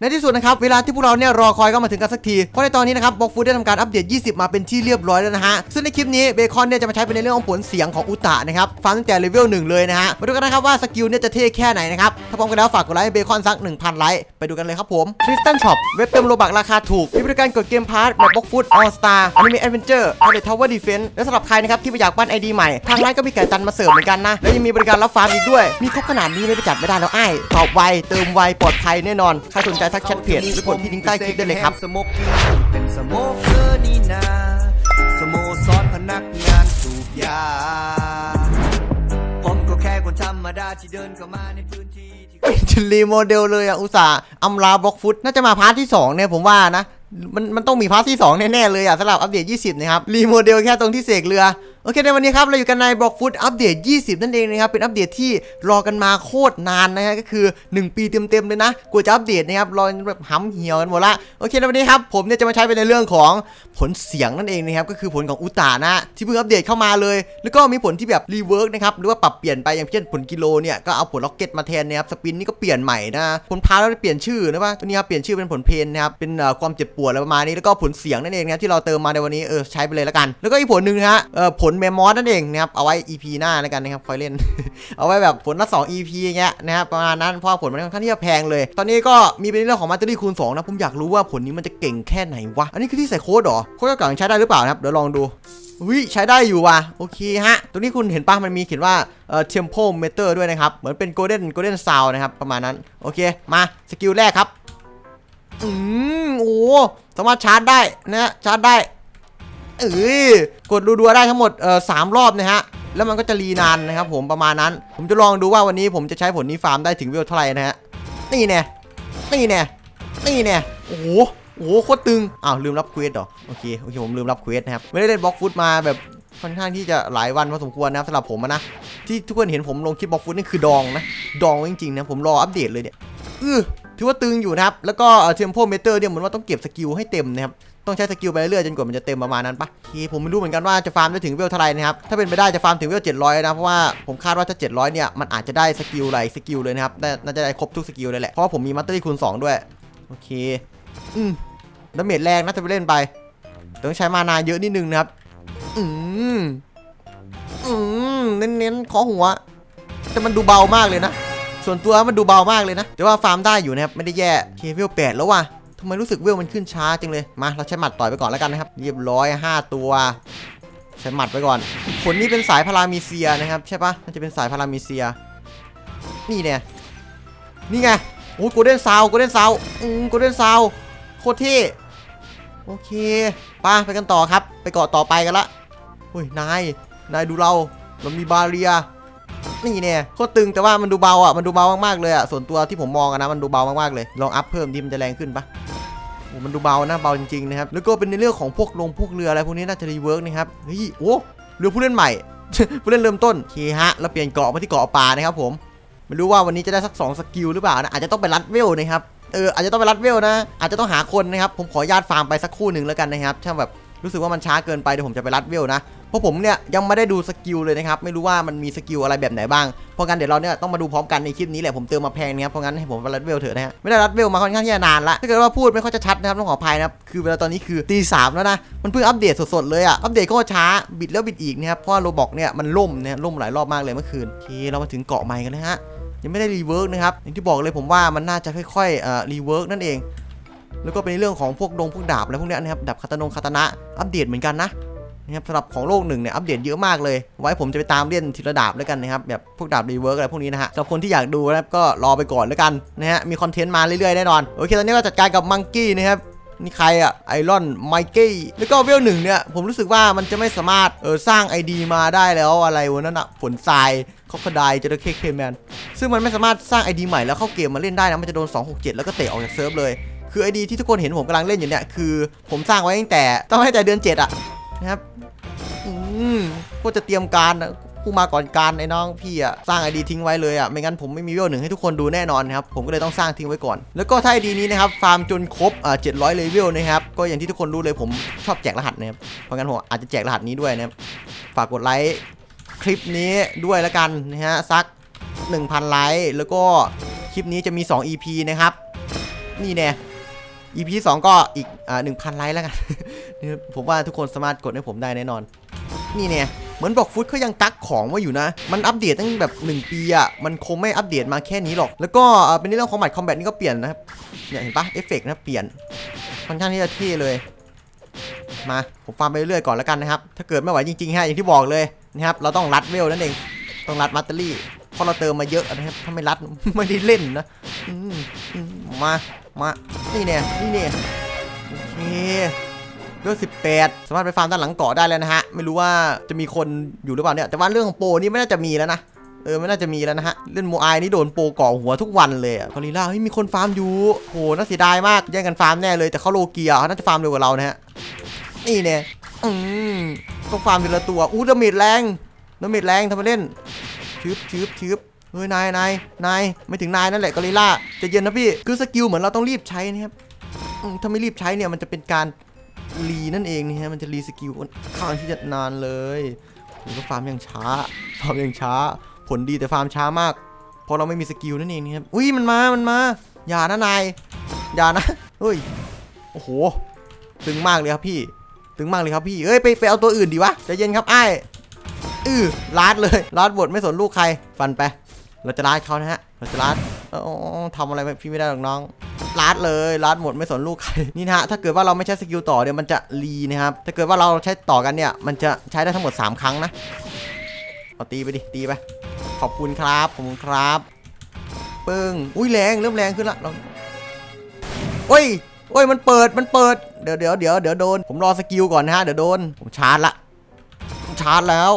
ในที่สุดนะครับเวลาที่พวกเราเนี่ยรอคอยก็มาถึงกันสักที เพราะในตอนนี้นะครับบล็อกฟูดได้ทำการอัปเดต 20 มาเป็นที่เรียบร้อยแล้วนะฮะ ซึ่งในคลิปนี้เบคอนเนี่ยจะมาใช้เป็นในเรื่องของผลเสียงของอุตะนะครับฟังตั้งแต่เลเวลหนึ่งเลยนะฮะ มาดูกันนะครับว่าสกิลเนี่ยจะเท่แค่ไหนนะครับ ถ้าพร้อมกันแล้วฝากกดไลค์เบคอนสัก 1,000 ไลค์ ไปดูกันเลยครับผมคริสตันช็อปเว็บเติมโลบักราคาถูกมีบริการกดเกมพาร์ทแบบบล็อกฟูดออลสตาร์อนิเมะแอดเวนเจอร์อาร์เดทาวเวอร์ดีเฟนส์และสำหรับใครนะครับที่อยากปั้นไอดีใหม่ทางร้านก็มีไก่ตันมาเสิร์ฟเหมือนกันนะและยังมีบริการรับฟาร์มอีกด้วยมีครบขนาดนี้ไม่ไปจัดไม่ได้แล้วไอ้ายตอบไวเติมไวปลอดภัยแน่นอนใครสนใจทักแชทเพจหรือกดที่ลิงก์ใต้คลิปได้เลยครับสโมกกิ้งเป็นสโมกเกอร์นี่นาสโมสรพนักงานสูบยาผมก็แค่คนธรรมดาที่เดินเข้ามาในพื้นที่ที่จะรีโมเดลเลยอะอุตส่าห์อำลาบล็อกฟุตน่าจะมาพาร์ทที่2เนี่ยผมว่านะ มันมันต้องมีพาร์ทที่ 2 แน่ ๆ เลยอะสำหรับอัปเดต 20 นะครับ รีโมเดลแค่ตรงที่เสกเรือ โอเค ในวันนี้ครับ เราอยู่กันในบล็อกฟุตอัปเดต 20 นั่นเองนะครับ เป็นอัปเดตที่รอกันมาโคตรนานนะฮะก็คือ 1 ปีเต็ม ๆ เลยนะกว่าจะอัปเดตนะครับ รอแบบห้ำเหี่ยวกันหมดละโอเค ในวันนี้ครับ ผมเนี่ยจะมาใช้เป็นในเรื่องของผลเสียงนั่นเองนะครับก็คือผลของอุตานะที่เพิ่งอัปเดตเข้ามาเลย แล้วก็มีผลที่แบบรีเวิร์กนะครับหรือว่าปรับเปลี่ยนไปอย่างเช่นผลกิโลเนี่ยก็เอาผลล็อกเก็ตมาแทนนะครับสปินนี่ก็เปลี่ยนใหม่นะผลพาแล้วเปลี่ยนชื่อนะว่าตัวนี้เปลี่ยนชื่อเป็นผลเพนนะครับเป็นความเจ็บปวดอะไรประมาณนี้แล้วก็ผลเสียงนั่นเองนะครับที่เราเติมมาในวันนี้เออใช้ไปเลยและกัน แล้วก็อีกผลหนึ่งนะฮะเออผลเมมมอสนั่นเองนะครับเอาไว้ EP หน้าแล้วกันนะครับคอยเล่น เอาไว้แบบผลละ 2 EP อย่างเงี้ยนะครับประมาณนั้นเพราะผลมันค่อนข้างที่จะแพงเลย ตอนนี้ก็มีเป็นเรื่องของมาตเตอรี่คูณ2นะผมอยากรู้ว่าผลนี้มันจะเก่งแค่ไหนวะอันนี้คือที่ใส่โค้ดเหรอโค้ดเก่างใช้ได้หรือเปล่านะครับเดี๋ยวลองดูวิใช้ได้อยู่ว่ะโอเคฮะตัวนี้คุณเห็นปะมันมีเขียนว่าเอ่อ tempo meter ด้วยนะครับ เหมือนเป็น golden golden sound นะครับ ประมาณนั้น โอเค มา สกิลแรกครับ อืมโอ้สามารถชาร์จได้นะชาร์จได้เอ้ยกดรัวๆได้ทั้งหมดเอ่อสามรอบนะฮะแล้วมันก็จะรีนานนะครับผมประมาณนั้น ผมจะลองดูว่าวันนี้ผมจะใช้ผลนี้ฟาร์มได้ถึงเวลเท่าไหร่นะฮะนี่แน่นี่แน่นี่แน่โอ้โหโอ้โหโคตรตึงอ้าวลืมรับเควสเหรอโอเคโอเคผมลืมรับเควสนะครับไม่ได้เล่นบล็อกฟุตมาแบบค่อนข้างที่จะหลายวันพอสมควรนะครับสำหรับผมนะที่ทุกคนเห็นผมลงคลิปบล็อกฟุตนี่คือดองนะดองจริงๆนะผมรออัปเดตเลยเนี่ยอือ ถือว่าตึงอยู่นะครับ แล้วก็เทมโพเมเตอร์เนี่ยเหมือนว่าต้องเก็บสกิลให้เต็มนะครับต้องใช้สกิลไปเรื่อยๆจนกว่ามันจะเต็มประมาณนั้นปะโอเคผมไม่รู้เหมือนกันว่าจะฟาร์มได้ถึงเวลเท่าไหร่นะครับ ถ้าเป็นไปได้จะฟาร์มถึงเวล700นะ เพราะว่าผมคาดว่าถ้า700เนี่ย มันอาจจะได้สกิลหลายสกิลเลยนะครับ น่าจะได้ครบทุกสกิลเลยแหละ เพราะว่าผมมีมัตเตอรี่คูณ2ด้วย โอเค อืมดาเมจแรงนะจะไปเล่นไป ต้องใช้มานาเยอะนิดนึงนะครับ อืม อืม เน้นๆขอหัว แต่มันดูเบามากเลยนะ ส่วนตัวมันดูเบามากเลยนะ แต่ว่าฟาร์มได้อยู่นะครับ ไม่ได้แย่เคเวลแปดแล้วว่ะทำไมรู้สึกเวลมันขึ้นช้าจังเลย มาเราใช้หมัดต่อยไปก่อนแล้วกันนะครับ เรียบร้อย 5 ตัว ใช้หมัดไปก่อน ผลนี้เป็นสายพารามีเซียนะครับใช่ปะน่าจะเป็นสายพารามีเซีย นี่เนี่ย นี่ไง โอ้โกลเด้นซาวโกลเด้นซาวอืมโกลเด้นซาวโคตรเท่โอเคไป้าไปกันต่อครับ ไปเกาะต่อไปกันละเฮ้ย นาย นายดูเรา เรามีบาเรีย นี่เนี่ยโคตรตึงแต่ว่ามันดูเบาอะมันดูเบามากๆเลยอะส่วนตัวที่ผมมองนะมันดูเบามากๆเลยลองอัพเพิ่มดิมันจะแรงขึ้นปะมันดูเบานะเบาจริงๆนะครับแล้วก็เป็นในเรื่องของพวกลงพวกเรืออะไรพวกนี้น่าจะรีเวิร์กนะครับเฮ้ยโอ้เรือผู้เล่นใหม่ผู้เล่นเริ่มต้นเคฮะเราเปลี่ยนเกาะมาที่เกาะปลานะครับผมไม่รู้ว่าวันนี้จะได้สัก2สกิลหรือเปล่านะอาจจะต้องไปรัดเวลนะครับเอออาจจะต้องไปรัดเวลนะ อาจจะต้องหาคนนะครับผมขอญาตฟาร์มไปสักคู่หนึ่งแล้วกันนะครับถ้าแบบรู้สึกว่ามันช้าเกินไปเดี๋ยวผมจะไปรัดเวลนะ เพราะผมเนี่ยยังไม่ได้ดูสกิลเลยนะครับไม่รู้ว่ามันมีสกิลอะไรแบบไหนบ้างเพราะงั้นเดี๋ยวเราเนี่ยต้องมาดูพร้อมกันในคลิปนี้แหละผมเติมมาแพงนะครับเพราะงั้นให้ผมรัดเวลเถอะนะฮะไม่ได้รัดเวลมาค่อนข้างที่จะนานละถ้าเกิดว่าพูดไม่ค่อยจะชัดนะครับต้องขออภัยนะครับคือเวลาตอนนี้คือตีสามแล้วนะมันเพิ่งอัปเดตสดๆเลยอะอัปเดตก็ช้าบิดแล้วบิดอีกนะครับเพราะว่าโรบอกเนี่ยมันล่มเนี่ยล่มหลายรอบมากเลยเมื่อคืนโอเคเรามาถึงเกาะใหม่กันแล้วฮะยังไม่ได้รีเวิร์กนะครับอย่างที่บอกเลยผมว่ามันน่าจะค่อยๆเอ่อรีเวิร์กนั่นเอง แล้วก็เป็นเรื่องของพวกดงพวกดาบอะไรพวกเนี้ยนะครับดาบคาตานงคาตานะอัปเดตเหมือนกันนะ นะครับสำหรับของโลกหนึ่งเนี่ยอัปเดตเยอะมากเลย ไว้ผมจะไปตามเล่นทีละดาบแล้วกันนะครับแบบพวกดาบรีเวิร์กอะไรพวกนี้นะฮะสำหรับคนที่อยากดูนะครับก็รอไปก่อนแล้วกันนะฮะมีคอนเทนต์มาเรื่อยๆแน่นอนโอเคตอนนี้ก็จัดการกับมังกี้นะครับนี่ใครอะไอรอนไมกี้แล้วก็เวลหนึ่งเนี่ยผมรู้สึกว่ามันจะไม่สามารถเออสร้าง ID มาได้แล้วอะไรวะนั่นอะฝนทรายคอกระไดจระเข้เคแมนซึ่งมันไม่สามารถสร้าง ID ใหม่แล้วเข้าเกมมาเล่นได้นะมันจะโดน 267 แล้วก็เตะออกจากเซิร์ฟเลยคือ ID ที่ทุกคนเห็นผมกำลังเล่นอยู่เนี่ยคือผมสร้างไว้ตั้งแต่ต้องให้แต่เดือน7อะ นะครับอืมก็จะเตรียมการนะผู้มาก่อนการไอ้น้องพี่อะสร้าง ID ทิ้งไว้เลยอะไม่งั้นผมไม่มีเวลหนึ่งให้ทุกคนดูแน่นอนนะครับผมก็เลยต้องสร้างทิ้งไว้ก่อน แล้วก็ถ้า ID นี้นะครับฟาร์มจนครบอ่า700เลเวลนะครับก็อย่างที่ทุกคนรู้เลยผมชอบแจกรหัสนะครับเพราะงั้นผมอาจจะแจกรหัสนี้ด้วยนะครับฝากกดไลค์คลิปนี้ด้วยแล้วกันนะฮะสัก 1,000ไลค์แล้วก็คลิปนี้จะมี 2 EP นะครับ นี่แน่ EP 2ก็อีกอ่าหนึ่งพันไลค์แล้วกัน นี่ผมว่าทุกคนสามารถกดให้ผมได้แน่นอน นี่เนี่ยเหมือนบอกฟุตเขายังกักของไว้อยู่นะ มันอัปเดตตั้งแบบ 1 ปีอะมันคงไม่อัปเดตมาแค่นี้หรอก แล้วก็เป็นเรื่องของหมัดคอมแบทนี่ก็เปลี่ยนนะครับเนี่ยเห็นปะเอฟเฟกต์นะเปลี่ยนค่อนข้างที่จะเท่เลย มาผมฟาร์มไปเรื่อยๆก่อนแล้วกันนะครับ ถ้าเกิดไม่ไหวจริงๆฮะอย่างที่บอกเลยนะครับ เราต้องรัดเวลนั่นเอง ต้องรัดมัตเตอรี่เพราะเราเติมมาเยอะนะครับ ถ้าไม่รัดไม่ได้เล่นนะมา มา นี่เนี่ย นี่เนี่ยโอเค เรื่องสิบแปดสามารถไปฟาร์มด้านหลังเกาะได้แล้วนะฮะ ไม่รู้ว่าจะมีคนอยู่หรือเปล่าเนี่ย แต่ว่าเรื่องของโปนี่ไม่น่าจะมีแล้วนะ เออไม่น่าจะมีแล้วนะฮะ เล่นโมไอนี่โดนโปรก่อหัวทุกวันเลยกอริลล่าเฮ้ยมีคนฟาร์มอยู่โหน่าเสียดายมาก แย่งกันฟาร์มแน่เลย แต่เขาโลเกียเขาน่าจะฟาร์มเร็วกว่าเรานะฮะ นี่เนี่ยอืมต้องฟาร์มทีละตัว อู้ดาเมจแรงดาเมจแรงทำไมเล่นชืบชืบชืบเฮ้ยนายนายนายไม่ถึงนายนั่นแหละกอริลล่าจะเย็นนะพี่ คือสกิลเหมือนเราต้องรีบใช้นะครับถ้าไม่รีบใช้เนี่ยมันจะเป็นการ รีนั่นเองนี่ฮะมันจะรีสกิลค่อนข้างที่จะนานเลยผมก็ฟาร์มอย่างช้าฟาร์มอย่างช้า ผลดีแต่ฟาร์มช้ามากเพราะเราไม่มีสกิลนั่นเองนะครับอุ้ยมันมามันมาอย่านะนายอย่านะเฮ้ยโอ้โหตึงมากเลยครับพี่ตึงมากเลยครับพี่เอ้ยไปไปเอาตัวอื่นดีวะใจเย็นครับไอ้อือลาดเลยลาดบทไม่สนลูกใครฟันไป เราจะลาดเขานะฮะเราจะลาดเอ้าทำอะไรพี่ไม่ได้หรอกน้อง ลาดเลยลาดหมดไม่สนลูกใครนี่นะฮะถ้าเกิดว่าเราไม่ใช้สกิลต่อเนี่ยมันจะรีนะครับถ้าเกิดว่าเราใช้ต่อกันเนี่ยมันจะใช้ได้ทั้งหมด 3 ครั้งนะเอาตีไปดิตีไปขอบคุณครับขอบคุณครับปึ้งอุ้ยแรงเริ่มแรงขึ้นละลองโอ้ยโอ้ยมันเปิดมันเปิดเดี๋ยวเดี๋ยวเดี๋ยวเดี๋ยวโดน ผมรอสกิลก่อนนะฮะเดี๋ยวโดนผมชาร์จละผมชาร์จแล้ว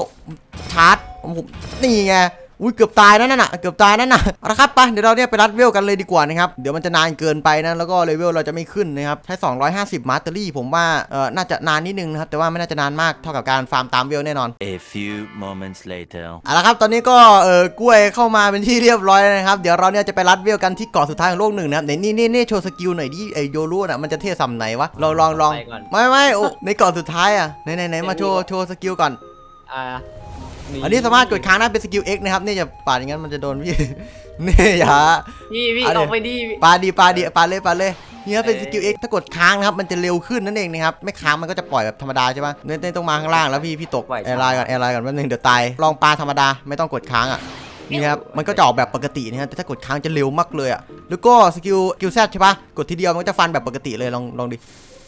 ชาร์จผมผมนี่ไง อุ้ยเกือบตายนั่นน่ะเกือบตายนั่นน่ะเอาละครับไปเดี๋ยวเราเนี่ยไปรัดเวลกันเลยดีกว่านะครับเดี๋ยวมันจะนานเกินไปนะแล้วก็เลเวลเราจะไม่ขึ้นนะครับใช้ 250 มาสเตอรี่ผมว่าเออน่าจะนานนิดนึงนะครับแต่ว่าไม่น่าจะนานมากเท่ากับการฟาร์มตามเวลแน่นอน A few moments later. เอาละครับตอนนี้ก็เออกล้วยเข้ามาเป็นที่เรียบร้อยแล้วนะครับเดี๋ยวเราเนี่ยจะไปรัดเวลกันที่เกาะสุดท้ายของโลกหนึ่งนะครับไหนนี่นี่นี่โชว์สกิลหน่อยดิไอโยรุน่ะมันจะเท่สำไหนวะเราลองลองไปก่อนไม่ไม่โอ้ในเกาะสุดท้ายอะไหนไหนไหนมาโชว์โชว์สกิลก่อนอ่า อันนี้สามารถกดค้างได้เป็นสกิล X นะครับนี่จะปาดอย่างนั้นมันจะโดนพี่นี่อย่า พี่พี่เอาดิออกไปดิปาดีปาดีปาเลยปาเลยนี่ครับเป็นสกิล X ถ้ากดค้างนะครับมันจะเร็วขึ้นนั่นเองนะครับไม่ค้างมันก็จะปล่อยแบบธรรมดาใช่ปะเน้นต้องมาข้างล่างแล้วพี่พี่ตกแอร์ไลน์ก่อนแอร์ไลน์ก่อนแป๊บนึงเดี๋ยวตายลองปาธรรมดาไม่ต้องกดค้างอะนี่ครับมันก็จะออกแบบปกตินะฮะแต่ถ้ากดค้างจะเร็วมากเลยอะแล้วก็สกิลสกิลแซใช่ปะกดทีเดียวมันก็จะฟันแบบปกติเลยลองลองดิ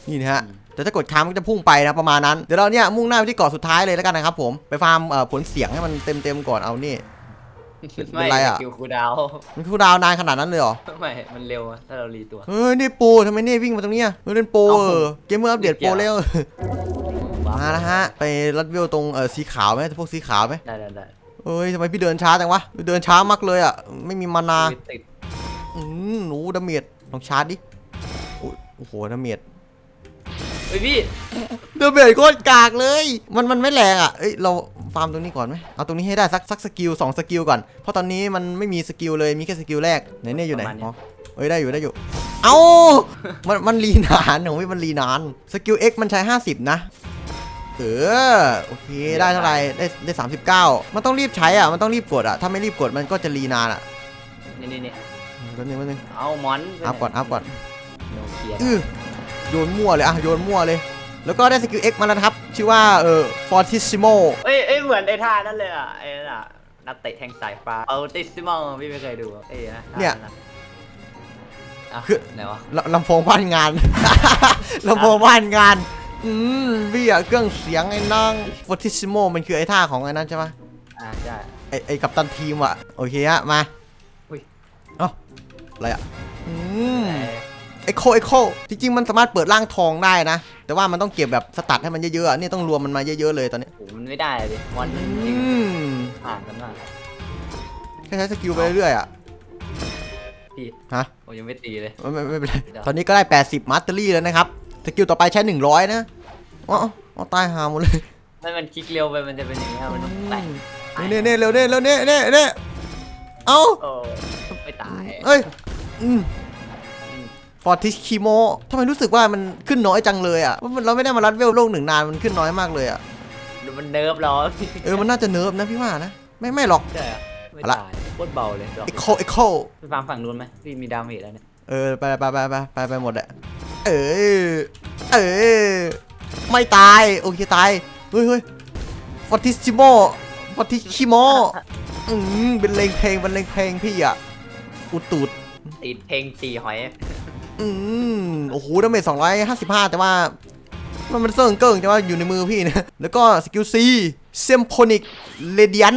นี่นะฮะ แต่ถ้ากดค้างมันก็จะพุ่งไปนะประมาณนั้น เดี๋ยวเราเนี่ยมุ่งหน้าไปที่เกาะสุดท้ายเลยแล้วกันนะครับผม ไปฟาร์มเอ่อผลเสียงให้มันเต็มเต็มๆก่อน เอานี่เป็นไรอะคิวคูลดาวน์มันคูลดาวน์นานขนาดนั้นเลยเหรอ ไม่ มันเร็วอะถ้าเรารีตัว เฮ้ย นี่โปรทำไมนี่วิ่งมาตรงเนี้ยเฮ้ยเล่นโปรเอ้าเออเกมเมอร์อัปเดตโปรเกี่แล้ยววมาแล้วฮะ ไปรัดเวลตรงเออสีขาวไหมพวกสีขาวไหมได้ได้ได้เอ้ยทำไมพี่เดินช้าจังวะพี่เดินช้ามากเลยอะ ไม่มีมานาติดติดอืมหนูดาเมจลองชาร์จดิ โอ้ยโอ้โหดาเมจเฮ้ยพี่ดาเมจโคตรกากเลย มันมันไม่แรงอะเอ้ยเราฟาร์มตรงนี้ก่อนไหมเอาตรงนี้ให้ได้สักสักสกิลสองสกิลก่อน เพราะตอนนี้มันไม่มีสกิลเลยมีแค่สกิลแรกไหนเนี่ยอยู่ไหนอ๋อเอ้ยได้อยู่ได้อยู่ เอ้ามันมันรีนานโอ้ยมันรีนานสกิล X มันใช้ 50 นะเออโอเคได้เท่าไหร่ได้ได้39มันต้องรีบใช้อะมันต้องรีบกดอะถ้าไม่รีบกดมันก็จะรีนานอะนี่นี่นี่แป๊บนึงแป๊บนึงเอามอนอัพก่อนอัพก่อนโนเกียอือ โยนมั่วเลยอะโยนมั่วเลย แล้วก็ได้สกิล X มาแล้วนะครับ ชื่อว่าเออ Fortissimo เอ้ยเอ้ยเหมือนไอ้ท่านั่นเลยอะไอ้นั่นอะนักเตะแทงสายฟ้าเอาติสซิมอลพี่ไม่เคยดูอะเอ้ยนะท่าเนี่ยะอะคือ ไหนวะลลำโพงบ้านงาน ลำโพงบ้านงาน อืมพี่อะเครื่องเสียงไอ้น้อง Fortissimo มันคือไอ้ท่าของไอ้นั้นใช่ปะอ่าใช่ ไอ้ไอ้กัปตันทีมอะโอเคฮะ มาอุ้ย เอ้าอะไรอะอืมแต่ ไอโคไอโคจริงๆมันสามารถเปิดร่างทองได้นะ แต่ว่ามันต้องเก็บแบบสตัดให้มันเยอะๆอะนี่ต้องรวมมันมาเยอะๆเลยตอนนี้โหมันไม่ได้เลยดิมอนมันอืยิงมห่างกันมากแค่ใช้สกิลไปเรื่อยๆอะพี่ฮะผมยังไม่ตีเลย ไม่ไม่ไม่เป็นไรเดี๋ยวตอนนี้ก็ได้ 80มาสเตอรี่แล้วนะครับสกิลต่อไปใช้ 100 นะอ๋ออ๋อตายหาหมดเลยถ้ามันคลิกเร็วไปมันจะเป็นอย่างเงี้ยมันต้องแตะเน่เน่เร็วเน่เร็วเน่เน่เน่เอ้าโอ้ไม่ตายเอ้ยอืม ฟอร์ติสคิโมทำไมรู้สึกว่ามันขึ้นน้อยจังเลยอะว่ามันเราไม่ได้มารัดเวลโลกหนึ่งนานมันขึ้นน้อยมากเลยอะหรือมันเนิร์ฟเราเออมันน่าจะเนิร์ฟนะพี่ว่านะ ไม่ไม่หรอกใช่อะไม่เอาละตายโคตรเบาเลยดอกเอ็กโคเอ็กโคไปฟังฝั่งนู้นไหมพี่มีดาเมจแล้วเนี่ยเออไปไปไปไปไปไปหมดแหละเออเออไม่ตายโอเคตายเฮ้ยเฮ้ยฟอติชิโมฟอติชิโมอืมเป็นเลงเพลงเป็นเลงเพลงพี่อะอุดตูดติดเพลงตีหอย อืมโอ้โหดาเมจ255แต่ว่า มันมันเซิร์งเกิ้งแต่ว่าอยู่ในมือพี่นะ แล้วก็สกิลซีเซมโพนิกเรเดียน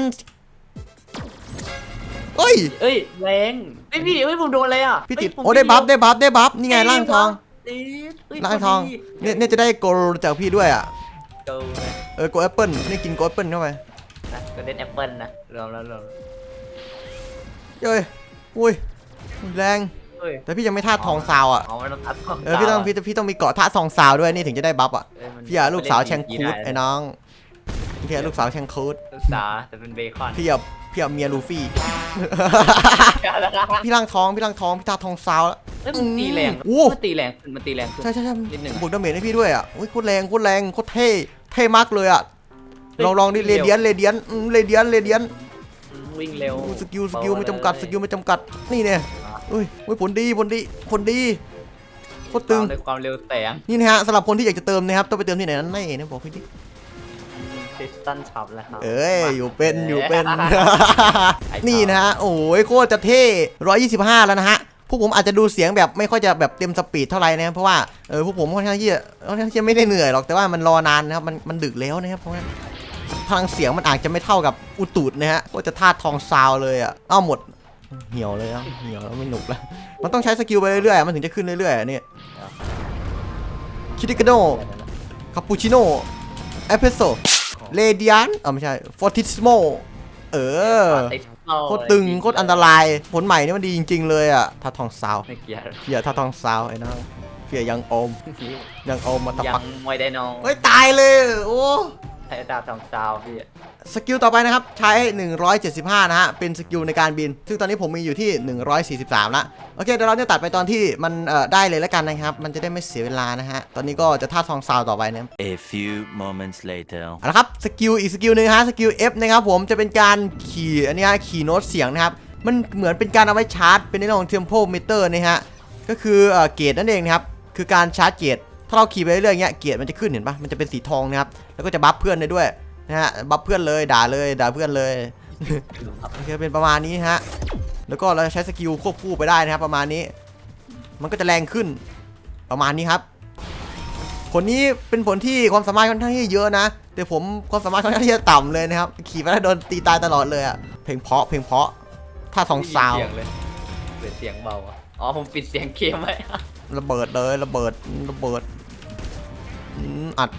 เอ้ย เอ้ยแรงเอ้ยพี่เอ้ยผมโดนอะไรอะพี่ติดเยผมโอ้ได้บัฟได้บัฟได้บัฟนี่ไงเอ้ยร่างทองติดเอ้ยร่างทองพดีเนี่ยเนี่ยจะได้โกลจากพี่ด้วยอะเกิลเลยเออโกลแอปเปิลนี่กินโกลแอปเปิลเข้าไปนะก็เล่นแอปเปิลนะรวมแล้วรวมเย้ยอุ้ยแรง เฮ้ยแต่พี่ยังไม่ท่าทองซาวอะ อ๋อมันต้องทับทองเออพี่ต้องพี่พี่ต้องมีเกาะท่าทองซาวด้วยนี่ถึงจะได้บัฟอะ เอ้ยมันพี่อยากลูกสาวแชงมันคูเล่ดนไอ้น้อง พี่อยากลูกสาวแชงคูดลูกสาวแต่เป็นเบคอนพี่อยากพี่อยากเมียลูฟี่ พี่ร่างทองพี่ร่างทองพี่ท่าทองซาวแล้ว เอ้ยมันตีแรงโอ้ มันตีแรงขึ้นมันตีแรงขึ้น ใช่ใช่ใช่นิดหนึ่งบวกดาเมจให้พี่ด้วยอะโอ้ยโคตรแรงโคตรแรงโคตรเท่เท่มากเลยอะเฮ้ยลองลองดิเร็เรวเดียนเรเดียนเรเดียนเรเดียน วิ่งเร็วสกิลสกิลไม่จำกัดสกิลไม่จำกัดนี่เนี่ย อุ้ยอุ้ยผลดีผลดีผลดีโคตรตึงในความเร็วแสงนี่นะฮะสำหรับคนที่อยากจะเติมนะครับต้องไปเติมที่ไหนนั้นแน่นะบอกพี่ดิคริสตันช็อปแล้วครับ เอ้ยอยู่เป็นอยู่เป็น ไอ้นี่นะฮะโอ้ยโคตรจะเท่125 แล้วนะฮะพวกผมอาจจะดูเสียงแบบไม่ค่อยจะแบบเต็มสปีดเท่าไหร่นะครับเพราะว่าเออพวกผมค่อนข้างที่จะค่อนข้างที่จะไม่ได้เหนื่อยหรอกแต่ว่ามันรอนานนะครับมันมันดึกแล้วนะครับเพราะว่าพลังเสียงมันอาจจะไม่เท่ากับอุตูดนะฮะก็จะท่าทองซาวเลยอะเอ้าหมด เหี่ยวเลยอะเหี่ยวแล้วไม่หนุกแล้ว มันต้องใช้สกิลไปเรื่อยๆ มันถึงจะขึ้นเรื่อยๆอะเนี่ยคิดิกาโนคาปูชิโน่เอสเปรสโซ่เรเดียนอ่าไม่ใช่ฟอร์ติสโมเออโคตรตึงโคตรอันตราย ผลใหม่นี่มันดีจริง ๆ เลยอะท่าทองซาวไม่เกี่ยวเพียท่าทองซาวไอ้น้องเพียยังโอม ยังโอมมาตะยัปังกมวยไดโนเฮ้ยตายเลย โอ้ไอ้ดาบทองซาวพี่ สกิลต่อไปนะครับ ใช้ 175 นะฮะ เป็นสกิลในการบิน ซึ่งตอนนี้ผมมีอยู่ที่ 143 ละ โอเค เดี๋ยวเราจะตัดไปตอนที่มันเอ่อได้เลยแล้วกันนะครับ มันจะได้ไม่เสียเวลานะฮะ ตอนนี้ก็จะท่าทองซาวต่อไปนะครับ A few moments later. เอาละครับ สกิลอีกสกิลหนึ่งฮะ สกิล F นะครับผม จะเป็นการขี่อันนี้ฮะขี่โน้ตเสียงนะครับ มันเหมือนเป็นการเอาไว้ชาร์จ เป็นในเรื่องของ tempo meter นะฮะ ก็คือเอ่อเกรดนั่นเองนะครับ คือการชาร์จเกรดถ้าเราขี่ไปเรื่อยๆอย่างเงี้ย เกรดมันจะขึ้นเห็นปะมันจะเป็นสีทองนะครับ แล้วก็จะบัฟเพื่อนได้ด้วย นะฮะบัฟเพื่อนเลยด่าเลยด่าเพื่อนเลยโอเคเป็นประมาณนี้ฮะแล้วก็เราจะใช้สกิลควบคู่ไปได้นะครับ ประมาณนี้ มันก็จะแรงขึ้นประมาณนี้ครับ ผลนี้เป็นผลที่ความสามารถค่อนข้างที่จะเยอะนะ แต่ผมความสามารถค่อนข้างที่จะต่ำเลยนะครับ ขี่ไปแล้วโดนตีตายตลอดเลยอะเพลงเพราะเพลงเพราะท่าทองซาวเสียงเลยเปิดเสียงเบาอะอ๋อผมปิดเสียงเกมไว้ระเบิดเลยระเบิดระเบิดอืมอัด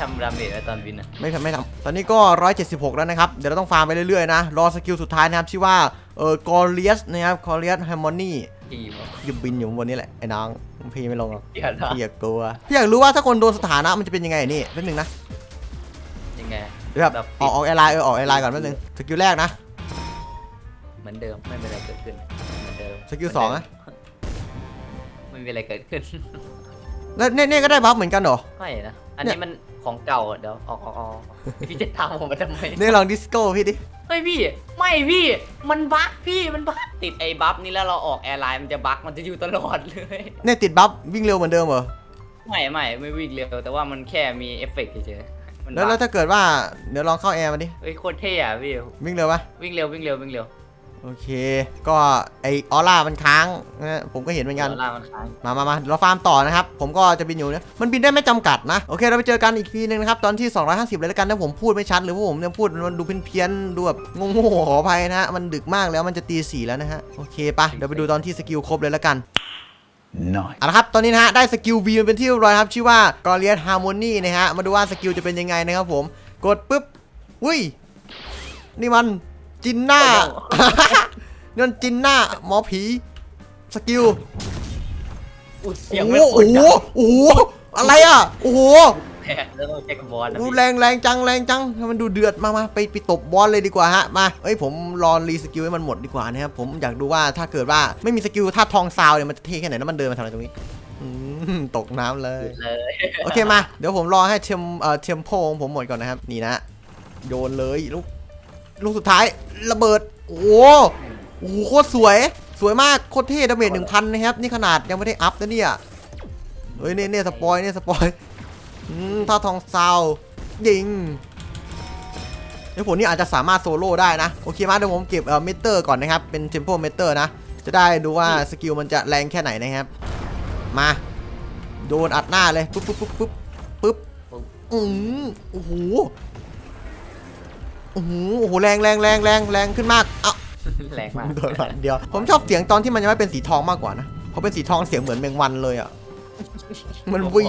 ทำดาเมจไว้ตอนบินอะไม่ทำไม่ทำตอนนี้ก็ 176 แล้วนะครับ เดี๋ยวเราต้องฟาร์มไปเรื่อยๆนะ รอสกิลสุดท้ายนะครับ ชื่อว่า เออกอเลียสนะครับกอเลียสแฮมมอนี่พี่บอกยิบบินอยู่บนนี้แหละ ไอ้น้อง พี่ไม่ลงหรอกเดี๋ยวนะพี่อยากกลัว พี่อยากรู้ว่าถ้าคนโดนสถานะมันจะเป็นยังไงนี่แป๊บนึงนะยังไงเดี๋ยวแบบแบบออกออกแอร์ไลน์เออออกแอร์ไลน์ก่อนแป๊บนึง สกิลแรกนะ เหมือนเดิมไม่มีอะไรเกิดขึ้นเหมือนเดิมสกิลสองนะ ไม่มีอะไรเกิดขึ้นแล้วเน่เน่ก็ได้บัฟเหมือนกันเหรอไม่นะ อันนี้มัน ของเก่าอะเดี๋ยวออกออกออกพี่จะตามผมมาทำไมเน่ลองดิสโก้พี่ดิเฮ้ยพี่ ไม่พี่มันบั๊กพี่มันบั๊กติดไอ้บัฟนี่แล้วเราออกแอร์ไลน์มันจะบั๊กมันจะอยู่ตลอดเลยเน่ติดบัฟวิ่งเร็วเหมือนเดิมเหรอไม่ไม่ไม่วิ่งเร็วแต่ว่ามันแค่มีเอฟเฟกต์เฉยๆมันแล้วแล้วบั๊กถ้าเกิดว่าเดี๋ยวลองเข้าแอร์มาดิเฮ้ยโคตรเท่อะพี่วิ่งเร็วปะวิ่งเร็ววิ่งเร็ววิ่งเร็ว โอเค ก็ไอออร่ามันค้างนะผมก็เห็นเหมือนกันเวลามันค้าง มามามาเราฟาร์มต่อนะครับ ผมก็จะบินอยู่นะ มันบินได้ไม่จำกัดนะ โอเค เราไปเจอกันอีกทีนึงนะครับ ตอนที่ 250 เลยแล้วกันถ้าผมพูดไม่ชัด หรือว่าผมเนี่ยพูดมันดูเพี้ยนๆ ดูแบบงงๆขออภัยนะฮะ มันดึกมากแล้ว มันจะตีสี่แล้วนะฮะ โอเคปะเดี๋ยวไปดูตอนที่สกิลครบเลยแล้วกัน Nice. เอาละครับ ตอนนี้นะฮะ ได้สกิล V มันเป็นที่เรียบร้อยครับ ชื่อว่า g o r i a n Harmony นะฮะ มาดูว่าสกิลจะเป็นยังไงนะครับผม กดปุ๊บ อุ้ย นี่มัน จินหน้านี่มันจินหน้า หมอผี สกิล อุ้ยเสียงโอ้ไม่โหโคตรดังโอ้โหอะไรอะ โอ้โหแพ้แล้วต้องเช็คบอลนะดูพี่แรงแรงจังแรงจังให้มันดูเดือดมามาไปไปตบบอลเลยดีกว่าฮะ มา เอ้ยผมรอรีสกิลให้มันหมดดีกว่านะครับ ผมอยากดูว่าถ้าเกิดว่าไม่มีสกิลท่าทองซาวเนี่ยมันจะเท่แค่ไหนแล้วมันเดินมาทำอะไรตรงนี้อืมตกน้ำเลย เลยโอเคมา เดี๋ยวผมรอให้เทมเอ่อเทมโพของผมหมดก่อนนะครับ นี่นะ โยนเลยลูก ลูกสุดท้ายระเบิด โอ้โหโอ้โหโคตรสวย สวยมากโคตรเท่ดาเมจหนึ่งพันนะครับ นี่ขนาดยังไม่ได้อัพนะเนี่ย เฮ้ยเนี่ยเนี่ยสปอยเนี่ยสปอยอืมท่าทองซาวยิงไอ้ผลนี่อาจจะสามารถโซโล่ได้นะ โอเคมาเดี๋ยวผมเก็บเอ่อเมเตอร์ก่อนนะครับ เป็นเทมโ o เมเตอร์นะ จะได้ดูว่าสกิลมันจะแรงแค่ไหนนะครับ มาโดนอัดหน้าเลย ปุ๊บปุ๊บปุ๊บปุ๊บปุ๊บอืมโอ้โห โอ้โหโอ้โหแรงแรงแรงแรงแรงขึ้นมากเอ้าแรงมากโดนหลังเดียว ผมชอบเสียงตอนที่มันยังไม่เป็นสีทองมากกว่านะเพราะเป็นสีทองเสียงเหมือนแมงวันเลยอะมันวี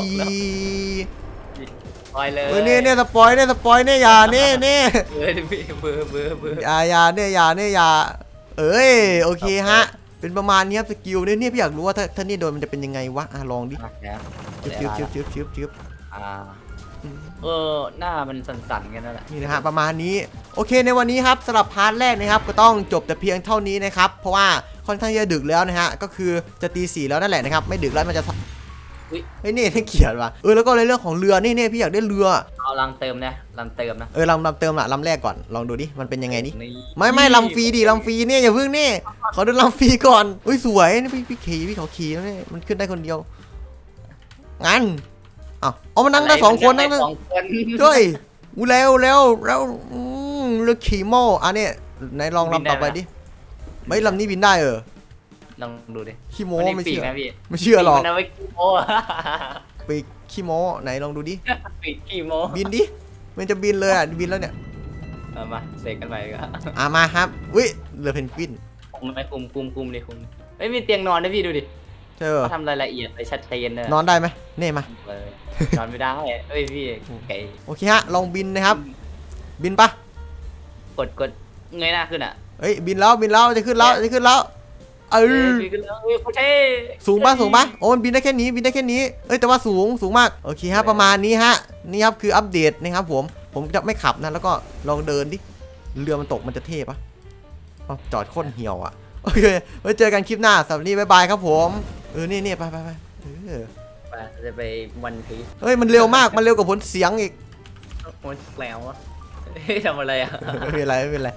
ปล่อยเลยเออเนี่ยเนี่ยสปอยเนี่ยสปอยเนี่ยอย่าเนี่ยเนี่ยเออพี่เบอร์เบอร์เบอร์อย่าอย่าเนี่ยอย่าเนี่ยอย่าเอ้ยโอเคฮะ เป็นประมาณนี้ครับสกิลเนี่ยเนี่ยพี่อยากรู้ว่าถ้าถ้านี่โดนมันจะเป็นยังไงวะอะลองดิมาแล้วจิ๊บจิ๊บจิ๊บจิ๊บจิ๊บจิ๊บอ่า เออหน้ามันสั่นๆกันนั่นแหละนี่นะฮะประมาณนี้โอเคในวันนี้ครับสำหรับพาร์ทแรกนะครับก็ต้องจบแต่เพียงเท่านี้นะครับเพราะว่าค่อนข้างจะดึกแล้วนะฮะก็คือจะตีสี่แล้วนั่นแหละนะครับไม่ดึกแล้วมันจะอุ้ยเฮ้ยนี่ให้เขียนว่ะเออแล้วก็ในเรื่องของเรือนี่เนี่ยพี่อยากได้เรือเอาลังเติมนะลังเติมนะเออลำลำเติมละลำแรกก่อนลองดูดิมันเป็นยังไงนี่นี่ไม่ไม่ลำฟรีดิลำฟรีเนี่ยอย่าเพิ่งนี่ขอดูลำฟรีก่อนอุ้ยสวยนี่พี่พี่ขี่พี่เขาขี่แล้วเนี่ยมันขึ้นได้คนเดียวงั้น อ้าวเอามานั่งได้สองคนนั่งได้สองคนเฮ้ยอู้เร็วเร็วเร็วอืมเรือขี่โม่อันนี้ไหนลองลำต่อไปดิไม่ลำนี้บินได้เออลองดูดิขี้โม้นนี้ไม่ปีกเชื่อนะพี่ไม่เชื่อหรอกปีมันเอาไว้ขี้โม้ไปขี้โม้ไหนลองดูดิปีกขี้โม้บินดิมันจะบินเลยอะบินแล้วเนี่ยเอามาเสกกันไปก็อะมาครับอุ้ยเรือเพนกวินคุมไหมคุมคุมคุมดิคุมเอ้ยมีเตียงนอนด้วยพี่ดูดิ เจอเขาทำรายละเอียดไปชัดเจนเลยนอนได้ไหมเน่มาเลยนอนไม่ได้เอ้ยพี่ไก่โอเคฮะลองบินนะครับ บินปะกดกดเงยหน้าขึ้นอะเฮ้ยบินแล้วบินแล้วจะขึ้นแล้วจะขึ้นแล้วเอเอ้อยพี่ขึ้นแล้วเอ้ยโคตรเท่สูงปะสูงปะโอ้มันบินได้แค่นี้บินได้แค่นี้เอ้ยแต่ว่าสูงสูงมากโอเคฮะประมาณนี้ฮะนี่ครับคืออัปเดตนะครับผมผมจะไม่ขับนะแล้วก็ลองเดินดิเรือมันตกมันจะเท่ปะเอาจอดโค้นเหี่ยวอะ โอเคไว้เจอกันคลิปหน้าสำหรับวันนี้บ๊ายบายครับผมเออนี่นี่ไปไปไปเออไปจะไปวันพีซเฮ้ยมันเร็วมากมันเร็วกว่าผลเสียงอีกโอ้แล้วอะเฮ้ยทำอะไรอะไม่เป็นไรไม่เป็นไร